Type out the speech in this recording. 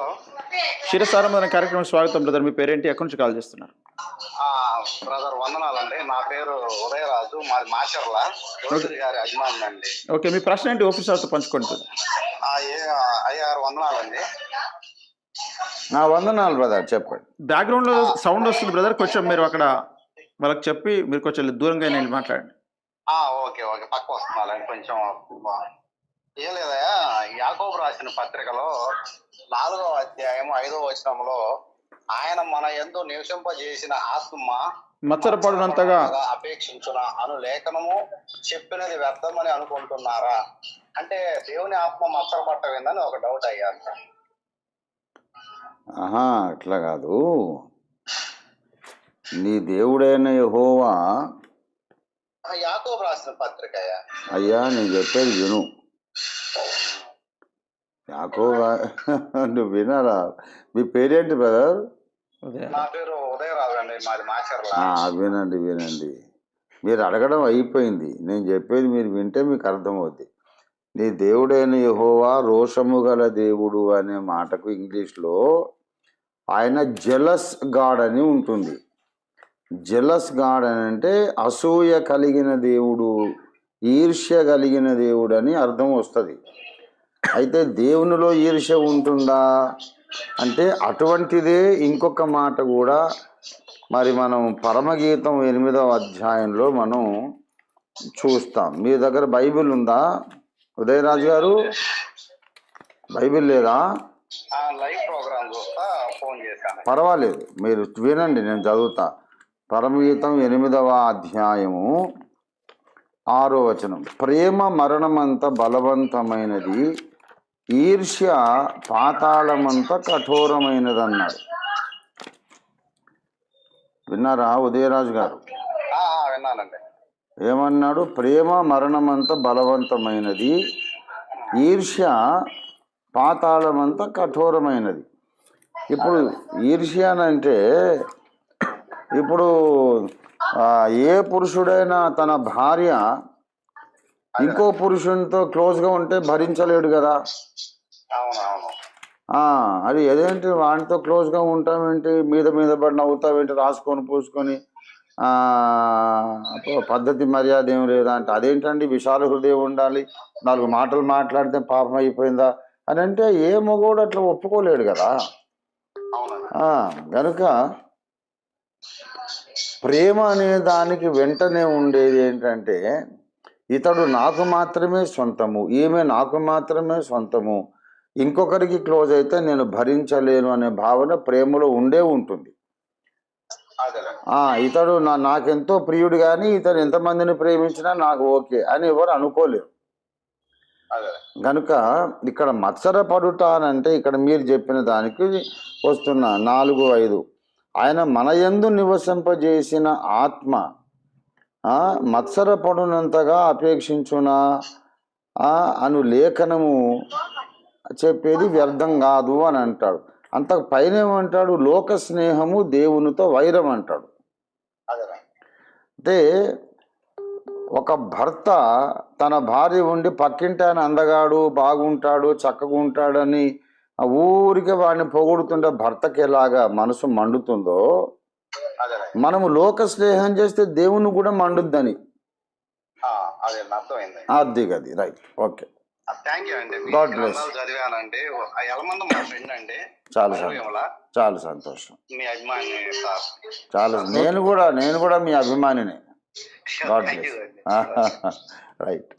Hello. క్షీరసారం కార్యక్రమం స్వాగతం brother. మీ పేరేంటి? ఎక్కడి నుంచి కాల్ చేస్తున్నారు? ఆ, బ్రదర్ వందనాలండి. నా పేరు ఉదయరాజు. మాది మాచర్ల. గారి అభిమాని అండి. ఓకే మీ ప్రశ్న ఏంటి? ఆఫీసర్తో పంచుకోండి. brother. ఆ, ఏ అయ్యారు వందనాలండి. నా వందనాలు బ్రదర్. చెప్పండి. బ్యాక్గ్రౌండ్లో సౌండ్ వస్తుంది బ్రదర్. కొంచెం మీరు అక్కడ వాళ్ళకి చెప్పి మీరు కొంచెం దూరంగా నేను మాట్లాడండి. ఆ, ఓకే ఓకే. పక్క వస్తున్నాలండి కొంచెం ఏం లేదయా యాకోబు రాసిన పత్రికలో నాలుగో అధ్యాయం ఐదో వచనంలో ఆయన మన ఎందు నివసింపజేసిన ఆత్మ మచ్చరపడినంతగా అపేక్షించున అను లేఖనము చెప్పినది వ్యర్థమని అనుకుంటున్నారా? అంటే దేవుని ఆత్మ మచ్చర పట్టవిందని ఒక డౌట్ అయ్యారు సార్ ఆహా అట్లా కాదు. నీ దేవుడైన యెహోవా యాకోబు రాసిన పత్రిక అయ్యా. అయ్యా నేను చెప్పేది విను. యాకో నువ్వు వినరా మీ పేరేంటి బ్రదర్? నా పేరు ఉదయరాజు అండి మాది మాచర్ల. ఆ, వినండి వినండి. మీరు అడగడం అయిపోయింది. నేను చెప్పేది మీరు వింటే మీకు అర్థమవుద్ది. నీ దేవుడైన యెహోవా రోషము గల దేవుడు అనే మాటకు ఇంగ్లీష్లో ఆయన జలస్ గాడ్ అని ఉంటుంది. జలస్ గాడ్ అని అంటే అసూయ కలిగిన దేవుడు ఈర్ష్య కలిగిన దేవుడు అని అర్థం వస్తుంది. అయితే దేవునిలో ఈర్ష్య ఉంటుందా? అంటే అటువంటిదే ఇంకొక మాట కూడా మరి మనం పరమగీతం ఎనిమిదవ అధ్యాయంలో మనం చూస్తాం. మీ దగ్గర బైబిల్ ఉందా? ఉదయరాజు గారు బైబిల్ లేదా? పర్వాలేదు మీరు వినండి నేను చదువుతా. పరమగీతం ఎనిమిదవ అధ్యాయము. ఆరో వచనం. ప్రేమ మరణమంత బలవంతమైనది ఈర్ష్య పాతాళమంత కఠోరమైనది అన్నాడు విన్నారా ఉదయరాజు గారు? ఏమన్నాడు? ప్రేమ మరణమంత బలవంతమైనది ఈర్ష్య పాతాళమంత కఠోరమైనది. ఇప్పుడు ఈర్ష్య అంటే ఇప్పుడు ఏ పురుషుడైనా తన భార్య ఇంకో పురుషునితో క్లోజ్గా ఉంటే భరించలేడు కదా? అది ఏదేంటి? వాడితో క్లోజ్గా ఉంటామేంటి? మీద మీద పడి నవ్వుతావేంటి? రాసుకొని పూసుకొని పద్ధతి మర్యాద ఏం లేదా అంటే అదేంటండి? విశాల హృదయం ఉండాలి నాలుగు మాటలు మాట్లాడితే పాపం అయిపోయిందా అని అంటే ఏ మగోడు అట్లా ఒప్పుకోలేడు కదా? గనుక ప్రేమ అనే దానికి వెంటనే ఉండేది ఏంటంటే ఇతడు నాకు మాత్రమే సొంతము ఈమె నాకు మాత్రమే సొంతము ఇంకొకరికి క్లోజ్ అయితే నేను భరించలేను అనే భావన ప్రేమలో ఉండే ఉంటుంది. ఇతడు నా నాకెంతో ప్రియుడు కానీ ఇతడు ఎంతమందిని ప్రేమించినా నాకు ఓకే అని ఎవరు అనుకోలేరు. కనుక ఇక్కడ మత్సరపడుట అని అంటే ఇక్కడ మీరు చెప్పిన దానికి వస్తున్న నాలుగు ఐదు ఆయన మన యందు నివసింపజేసిన ఆత్మ మత్సరపడునంతగా అపేక్షించునా అను లేఖనము చెప్పేది వ్యర్థం కాదు అని అంటాడు. అంతకు పైన ఏమంటాడు లోక స్నేహము దేవునితో వైరం అంటాడు. అంటే ఒక భర్త తన భార్య ఉండి పక్కింటి ఆయన అందగాడు బాగుంటాడు చక్కగా ఉంటాడని ఆ ఊరికే వాడిని పొగుడుతుంటే భర్తకి ఎలాగా మనసు మండుతుందో మనము లోక స్నేహం చేస్తే దేవుని కూడా మండుద్దని. అదే గది రైట్ ఓకే. చదివానండి. ఎలమంది మా ఫ్రెండ్ అండి. చాలా. చాలా సంతోషం. మీ అభిమాని చాలా నేను కూడా నేను కూడా మీ అభిమానిని. God bless. రైట్.